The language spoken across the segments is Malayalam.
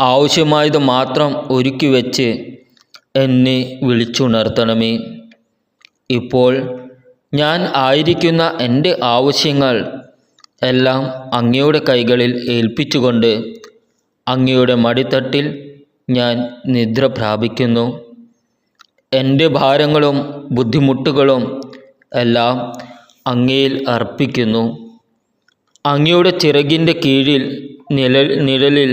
ആവശ്യമായത് മാത്രം ഒരുക്കി വെച്ച് എന്നെ വിളിച്ചുണർത്തണമേ. ഇപ്പോൾ ഞാൻ ആയിരിക്കുന്ന എന്റെ ആവശ്യങ്ങൾ എല്ലാം അങ്ങയുടെ കൈകളിൽ ഏൽപ്പിച്ചുകൊണ്ട് അങ്ങയുടെ മടിത്തട്ടിൽ ഞാൻ നിദ്ര പ്രാപിക്കുന്നു. എന്റെ ഭാരങ്ങളും ബുദ്ധിമുട്ടുകളും എല്ലാം അങ്ങയിൽ അർപ്പിക്കുന്നു. അങ്ങയുടെ ചിറകിന്റെ കീഴിൽ നിഴൽ നിഴലിൽ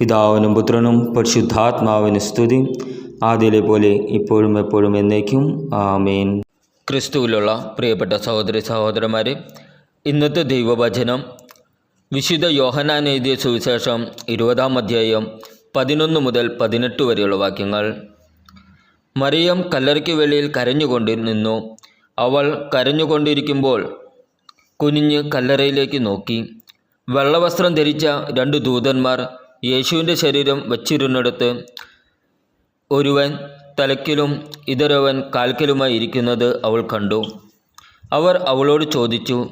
പിതാവിനും പുത്രനും പരിശുദ്ധാത്മാവിന് സ്തുതി. ആദ്യയിലെ പോലെ ഇപ്പോഴും എപ്പോഴും എന്നേക്കും. ആമേൻ. ക്രിസ്തുവിലുള്ള പ്രിയപ്പെട്ട സഹോദരി സഹോദരന്മാരെ ഇന്നത്തെ ദൈവവചനം വിശുദ്ധ യോഹനാൻ എഴുതിയ സുവിശേഷം ഇരുപതാം അധ്യായം പതിനൊന്ന് മുതൽ പതിനെട്ട് വരെയുള്ള വാക്യങ്ങൾ. മറിയം കല്ലറയ്ക്ക് വെളിയിൽ കരഞ്ഞുകൊണ്ട് നിന്നു. അവൾ കരഞ്ഞുകൊണ്ടിരിക്കുമ്പോൾ കുനിഞ്ഞ് കല്ലറയിലേക്ക് നോക്കി. വെള്ളവസ്ത്രം ധരിച്ച രണ്ട് ദൂതന്മാർ യേശുവിന്റെ ശരീരം വച്ചിരുന്നിടത്ത് ഒരുവൻ തലക്കിലും ഇതരവൻ കാൽക്കലുമായി ഇരിക്കുന്നത് അവൾ കണ്ടു. അവർ അവളോട് ചോദിച്ചു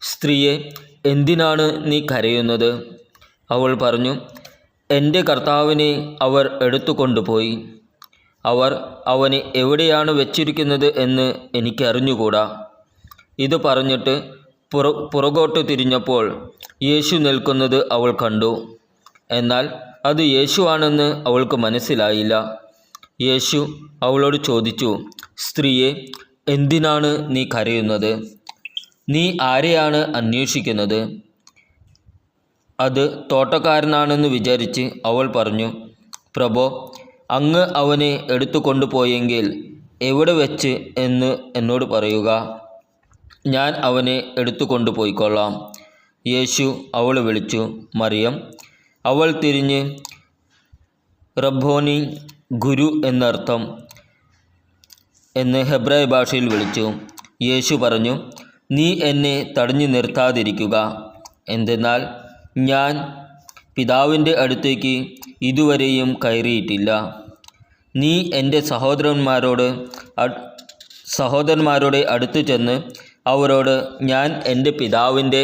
സ്ത്രീയെ എന്തിനാണ് നീ കരയുന്നത്? അവൾ പറഞ്ഞു എന്റെ കർത്താവിനെ അവർ എടുത്തു കൊണ്ടുപോയി അവർ അവനെ എവിടെയാണ് വെച്ചിരിക്കുന്നത് എന്ന് എനിക്കറിഞ്ഞുകൂടാ. ഇത് പറഞ്ഞിട്ട് പുറ പുറകോട്ട് തിരിഞ്ഞപ്പോൾ യേശു നിൽക്കുന്നത് അവൾ കണ്ടു. എന്നാൽ അത് യേശുവാണെന്ന് അവൾക്ക് മനസ്സിലായില്ല. യേശു അവളോട് ചോദിച്ചു സ്ത്രീയെ എന്തിനാണ് നീ കരയുന്നത്? നീ ആരെയാണ് അന്വേഷിക്കുന്നത്? അത് തോട്ടക്കാരനാണെന്ന് വിചാരിച്ച് അവൾ പറഞ്ഞു പ്രഭോ അങ്ങ് അവനെ എടുത്തു കൊണ്ടുപോയെങ്കിൽ എവിടെ വെച്ച് എന്ന് എന്നോട് പറയുക. ഞാൻ അവനെ എടുത്തു കൊണ്ടുപോയിക്കൊള്ളാം യേശു അവൾ വിളിച്ചു മറിയം അവൾ തിരിഞ്ഞ് റബ്ബോനി ഗുരു എന്നർത്ഥം എന്ന് ഹെബ്രായ ഭാഷയിൽ വിളിച്ചു. യേശു പറഞ്ഞു നീ എന്നെ തടഞ്ഞു നിർത്താതിരിക്കുക. എന്തെന്നാൽ ഞാൻ പിതാവിന്റെ അടുത്തേക്ക് ഇതുവരെയും കയറിയിട്ടില്ല. നീ എന്റെ സഹോദരന്മാരോട് സഹോദരന്മാരോട് അടുത്ത് ചെന്ന് അവരോട് ഞാൻ എന്റെ പിതാവിന്റെ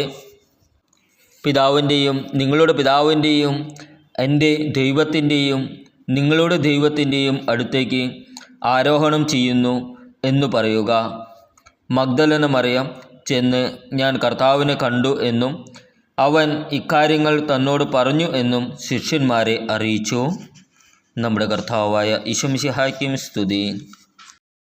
പിതാവിന്റെയും നിങ്ങളുടെ പിതാവിന്റെയും എന്റെ ദൈവത്തിന്റെയും നിങ്ങളുടെ ദൈവത്തിന്റെയും അടുത്തേക്ക് ആരോഹണം ചെയ്യുന്നു എന്നു പറയുക. മഗ്ദലന മറിയം ചെന്ന് ഞാൻ കർത്താവിനെ കണ്ടു എന്നും അവൻ ഇക്കാര്യങ്ങൾ തന്നോട് പറഞ്ഞു എന്നും ശിഷ്യന്മാരെ അറിയിച്ചു. നമ്മുടെ കർത്താവായ ഈശംഷിഹായ്ക്കും സ്തുതി.